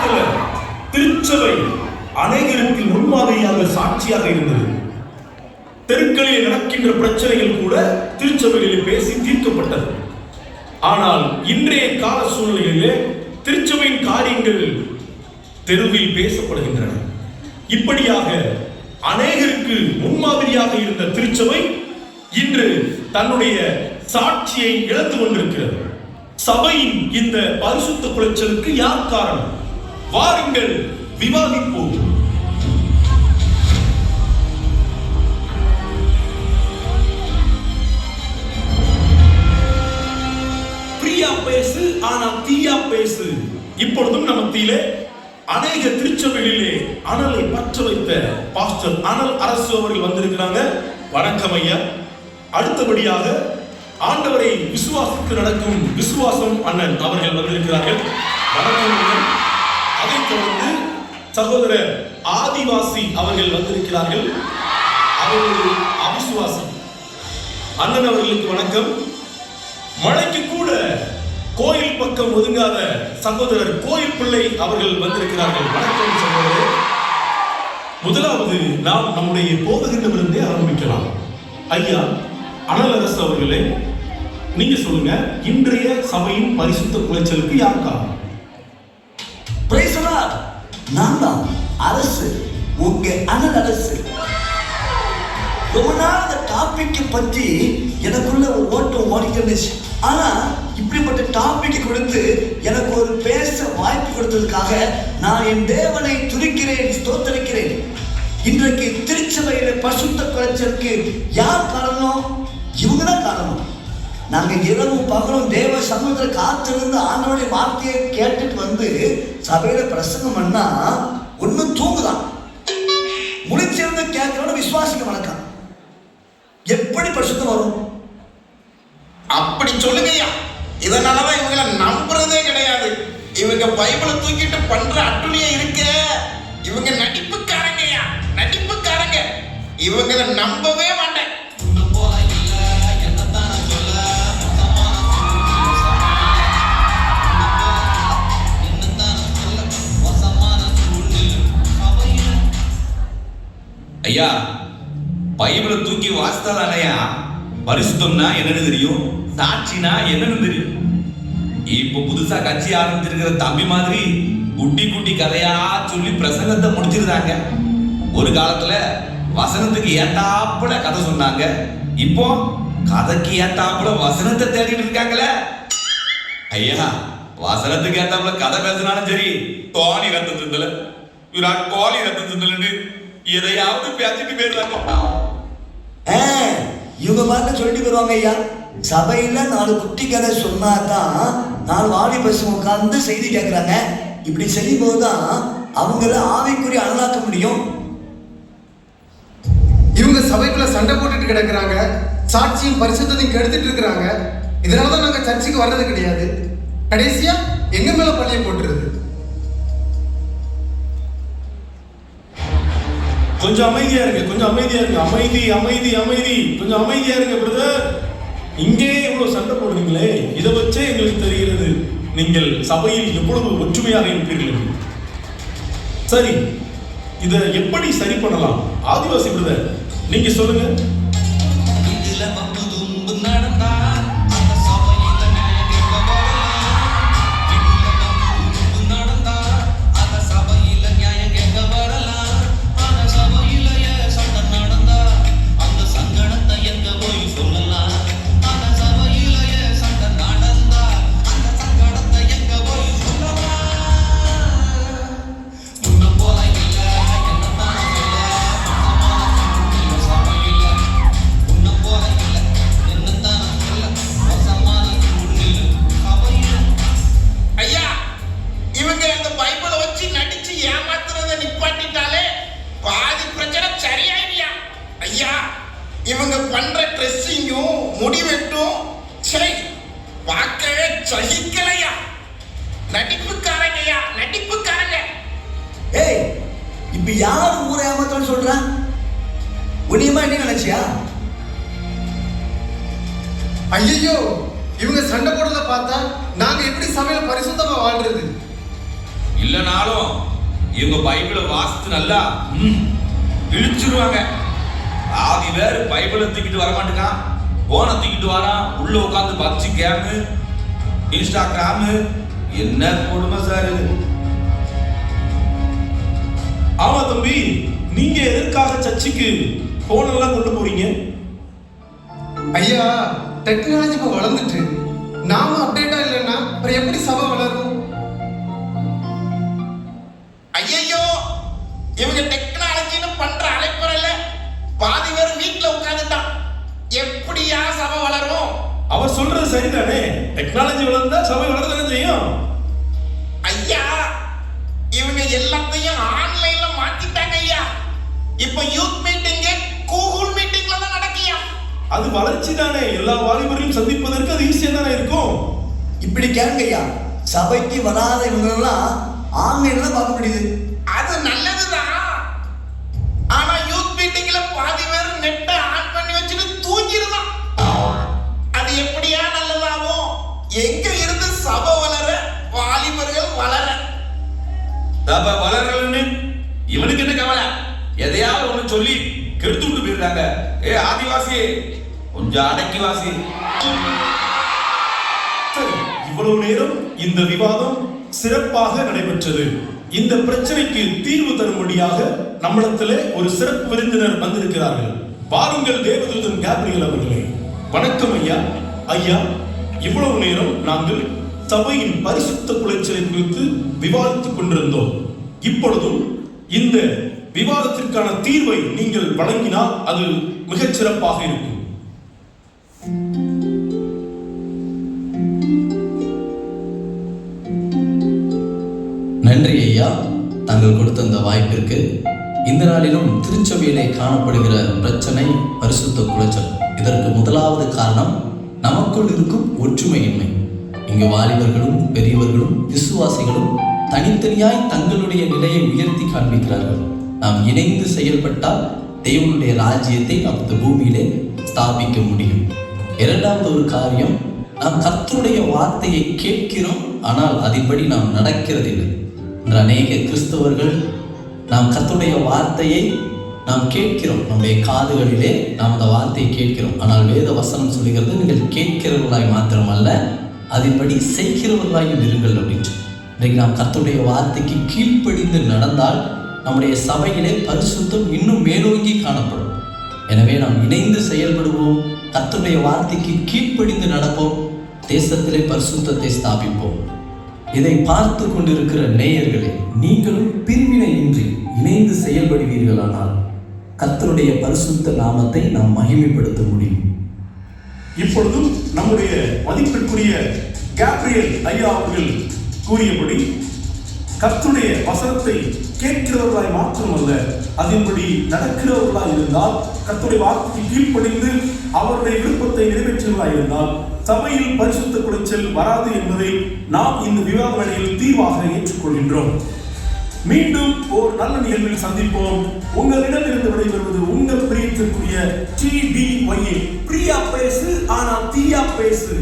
காலத்துல திருச்சபை அநேகருக்கு முன்மாதிரியாக சாட்சியாக இருந்தது. தெருக்களில் நடக்கின்ற பிரச்சனைகள் கூட திருச்சபைகளில் பேசி தீர்க்கப்பட்டது. ஆனால் இன்றைய கால சூழ்நிலையிலே திருச்சபையின் காரியங்கள் தெருவில் பேசப்படுகின்றன. இப்படியாக அநேகருக்கு முன்மாதிரியாக இருந்த திருச்சபை இன்று தன்னுடைய சாட்சியை இழந்து கொண்டிருக்கிறது. சபையின் இந்த பரிசுத்த குலைச்சலுக்கு யார் காரணம்? வாருங்கள் விவாதிப்போம். பிரியா பேசு ஆனா தீயா பேசு. இப்பொழுதும் நம்ம அநேக திருச்சபைகளிலே அனலை பற்ற வைத்த பாஸ்டர் அனல் அரசு அவர்கள் வந்திருக்கிறாங்க. வணக்கம் ஐயா. அடுத்தபடியாக ஆண்டவரை விசுவாசித்து நடக்கும் விசுவாசம் அண்ணன் அவர்கள் வந்திருக்கிறார்கள். வணக்கம் வந்து சகோதரர் ஆதிவாசி அவர்கள் வந்திருக்கிறார்கள். அவர்கள் அவிசுவாசி. அண்ணன் அவர்களுக்கு வணக்கம். மழைக்கு கூட கோயில் பக்கம் ஒதுங்காத சகோதரர் கோயில் பிள்ளை அவர்கள் வந்திருக்கிறார்கள். வணக்கம் சகோதரர். முதலாவது நாம் நம்முடைய போதகரிடமிருந்தே ஆரம்பிக்கலாம். ஐயா அனலரசு அவர்களே நீங்க சொல்லுங்க இன்றைய சபையின் பரிசுத்த குலைச்சலுக்கு யார் காரணம்? நான் தான் அரசு உங்க அனல் அரசு. ரொம்ப நாள் அந்த டாபிக்கை பற்றி எனக்குள்ள ஒரு ஓட்டம் ஓடிக்கிருந்துச்சு ஆனா இப்படிப்பட்ட டாபிக் கொடுத்து எனக்கு ஒரு பேச வாய்ப்பு கொடுத்ததுக்காக நான் என் தேவனை துதிக்கிறேன் ஸ்தோத்தரிக்கிறேன். இன்றைக்கு திருச்சபையில பசுத்த குறைச்சலுக்கு யார் காரணம்? இவங்க தான் காரணம். நாங்க இரவும் பகலும் தேவ சமுதிர காத்திருந்து ஆண்டவனுடைய வார்த்தையை கேட்டுட்டு வந்து சபையில பிரசங்கம் பண்ணா ஒண்ணும் தூங்குதான். முழிச்சிருந்து கேட்கிறவன விசுவாசிக்க வணக்கம் எப்படி பிரசுத்தம் வரும்? அப்படி சொல்லுங்கய்யா. இதனாலதான் இவங்கள நம்புறதே கிடையாது. இவங்க பைபிளை தூக்கிட்டு பண்ற அட்டுழியம் இருக்க. இவங்க நடிப்புக்காரங்கய்யா. நடிப்புக்காரங்க. இவங்கள நம்ப தூக்கி பரிசுத்தம்னா என்னன்னு தெரியும்? சாட்சினா என்னன்னு தெரியும்? இப்போ புதுசா கட்சி ஆரம்பிச்சிருக்கிற தம்பி மாதிரி குட்டி குட்டி கதையா சொல்லி பிரசங்கத்தை முடிச்சிருந்தாங்க ஒரு காலத்துல வசனத்துக்கு ஏத்தாப்புல கதை சொன்னாங்க. இப்போ கதைக்கு ஏத்தாப்புல வசனத்தை தேடிட்டு இருக்காங்களே. ஐயா வசனத்துக்கு ஏத்தாப்புல கதை பேசினாலும் சரி தோணி ரத்த சிந்தல. விராட் கோலி ரத்த சிந்தலன்னு எதையாவது பேசிட்டு போயிடுறாங்க இவங்க பாட்டு சொல்லிட்டு வருவாங்க ஐயா. சபையில் நாலு குட்டி கதை சொன்னாதான் நாலு வாலி பசங்க உட்காந்து செய்தி கேட்குறாங்க இப்படி செய்யும் போதுதான் அவங்கள ஆவிக்குரிய அனலாக்க முடியும். இவங்க சபைக்குள்ள சண்டை போட்டுட்டு கிடக்குறாங்க. சாட்சியும் பரிசுத்தையும் கெடுத்துட்டு இருக்கிறாங்க. இதனால தான் நாங்கள் சர்ச்சுக்கு வர்றது கிடையாது. கடைசியா எங்க மேல பள்ளியை போட்டுருது கொஞ்சம் அமைதியா இருங்க கொஞ்சம் அமைதியா இருங்க. அமைதி அமைதி அமைதி. கொஞ்சம் அமைதியா இருங்க பிரதர் இங்கே இவ்வளவு சண்டை போடுறீங்களே? இதை வச்சே எங்களுக்கு தெரிகிறது. நீங்கள் சபையில் எவ்வளவு ஒற்றுமையாக இருப்பீர்கள் சரி இதை எப்படி சரி பண்ணலாம்? ஆதிவாசி பிரதர் நீங்க சொல்லுங்க. இப்ப யார் ஊரை ஏமாத்தன்னு சொல்றா? உன்னியமா என்ன நினைச்சியா? ஐயோ இவங்க சண்டை போடுறத பார்த்தா நாங்க எப்படி சபையில பரிசுத்தமா வாழ்றது? இல்ல இல்லைனாலும் இவங்க பைபிளை வாசித்து நல்லா ம், இழிச்சிருவாங்க ஆதி வேறு பைபிளை தூக்கிட்டு வர மாட்டேங்கான் போனை தூக்கிட்டு வரான். உள்ள உட்காந்து பப்ஜி கேமு இன்ஸ்டாகிராமு என்ன கொடுமை சார் இது? ஆமா தம்பி நீங்க எதற்காக சர்ச்சுக்கு போன் எல்லாம் கொண்டு போறீங்க? ஐயா டெக்னாலஜி இப்போ வளர்ந்துட்டு. நாம அப்டேட்டா இல்லைன்னா அப்புறம் எப்படி சபை வளரும்? ஐயையோ இவங்க டெக்னாலஜின்னு பண்ற அலைப்புறல பாதி பேர் வீட்ல உட்கார்ந்துட்டான். எப்படியா சபை வளரும்? அவர் சொல்றது சரிதானே? டெக்னாலஜி வளர்ந்தா சபை வளர்ந்தானே செய்யும்? அது வளர்ச்சி தானே. எல்லா வாலிபரையும் சந்திப்பதற்கு அது ஈஸியா தானே இருக்கும். இப்படி கேளுங்கய்யா சபைக்கு வராத இவங்களெல்லாம் ஆன்லைன்ல தான் பார்க்க முடியுது. அது நல்லதுதான் ஆனா யூத் மீட்டிங்ல பாதி பேர் நெட்டை ஆன் பண்ணி வச்சுட்டு தூங்கிடுதான் அது எப்படியா நல்லதாகும்? எங்க இருந்து சபை வளர வாலிபர்கள் வளர? அப்ப வளரலன்னு இவனுக்கு என்ன கவலை? எதையாவது ஒண்ணு சொல்லி கெடுத்து விட்டு போயிருக்காங்க ஏ ஆதிவாசி கொஞ்சம் வாசி இவ்வளவு நேரம் இந்த விவாதம் சிறப்பாக நடைபெற்றது. இந்த பிரச்சனைக்கு தீர்வு தரும்படியாக நம்மிடத்தில் ஒரு சிறப்பு விருந்தினர் வந்திருக்கிறார்கள். வாருங்கள் தேவதூதன் கேப்ரியல் அவர்களே. வணக்கம் ஐயா. ஐயா இவ்வளவு நேரம் நாங்கள் சபையின் பரிசுத்த குலைச்சலை குறித்து விவாதித்துக் கொண்டிருந்தோம். இப்பொழுதும் இந்த விவாதத்திற்கான தீர்வை நீங்கள் வழங்கினால் அது மிகச் சிறப்பாக இருக்கும். தாங்கள் கொடுத்த அந்த வாய்ப்பிற்கு இந்த நாளிலும் திருச்சபையிலே காணப்படுகிற பிரச்சனை பரிசுத்த குலைச்சல். இதற்கு முதலாவது காரணம் நமக்குள் இருக்கும் ஒற்றுமையின்மை. இங்கு வாலிபர்களும் பெரியவர்களும் விசுவாசிகளும் தனித்தனியாய் தங்களுடைய நிலையை உயர்த்தி காண்பிக்கிறார்கள். நாம் இணைந்து செயல்பட்டால் தேவனுடைய ராஜ்யத்தை நாம் இந்த பூமியிலே ஸ்தாபிக்க முடியும். இரண்டாவது ஒரு காரியம் நாம் கர்த்தருடைய வார்த்தையை கேட்கிறோம் ஆனால் அதின்படி நாம் நடக்கிறதில்லை. அநேக கிறிஸ்தவர்கள் நாம் கத்துடைய வார்த்தையை நாம் கேட்கிறோம். நம்முடைய காதுகளிலே நாம் அந்த வார்த்தையை கேட்கிறோம். ஆனால் வேத வசனம் சொல்லுகிறது நீங்கள் கேட்கிறவர்களாய் மாத்திரமல்ல அதன்படி செய்கிறவர்களாயும் இருங்கள் அப்படின்ட்டு. இன்றைக்கு நாம் கத்துடைய வார்த்தைக்கு கீழ்ப்படிந்து நடந்தால் நம்முடைய சபையிலே பரிசுத்தம் இன்னும் மேலோங்கி காணப்படும். எனவே நாம் இணைந்து செயல்படுவோம் கத்துடைய வார்த்தைக்கு கீழ்ப்படிந்து நடப்போம் தேசத்திலே பரிசுத்தத்தை ஸ்தாபிப்போம். இதை பார்த்து கொண்டிருக்கிற நேயர்களே நீங்களும் பிரிவினையின்றி இணைந்து செயல்படுவீர்களானால் கத்தருடைய பரிசுத்த நாமத்தை நாம் மகிமைப்படுத்த முடியும். இப்பொழுதும் நம்முடைய மதிப்பிற்குரிய கேப்ரியல் ஐயா அவர்கள் கூறியபடி கத்துடைய வசனத்தை கேட்கிறவர்களாய் மாத்திரமல்ல அதன்படி நடக்கிறவர்களாய் இருந்தால் கத்துடைய வார்த்தைக்கு கீழ்ப்படிந்து அவருடைய விருப்பத்தை நிறைவேற்றுவர்களாய் இருந்தால் சபையில் பரிசுத்த குடைச்சல் வராது என்பதை நாம் இந்த விவாத வேளையில் தீர்வாக ஏற்றுக்கொள்கின்றோம். மீண்டும் ஒரு நல்ல நிகழ்வில் சந்திப்போம். உங்களிடமிருந்து விடைபெறுவது உங்கள் பிரியத்திற்குரிய டி டி ஒய் பிரியா பேசு ஆனால் தீயா பேசு.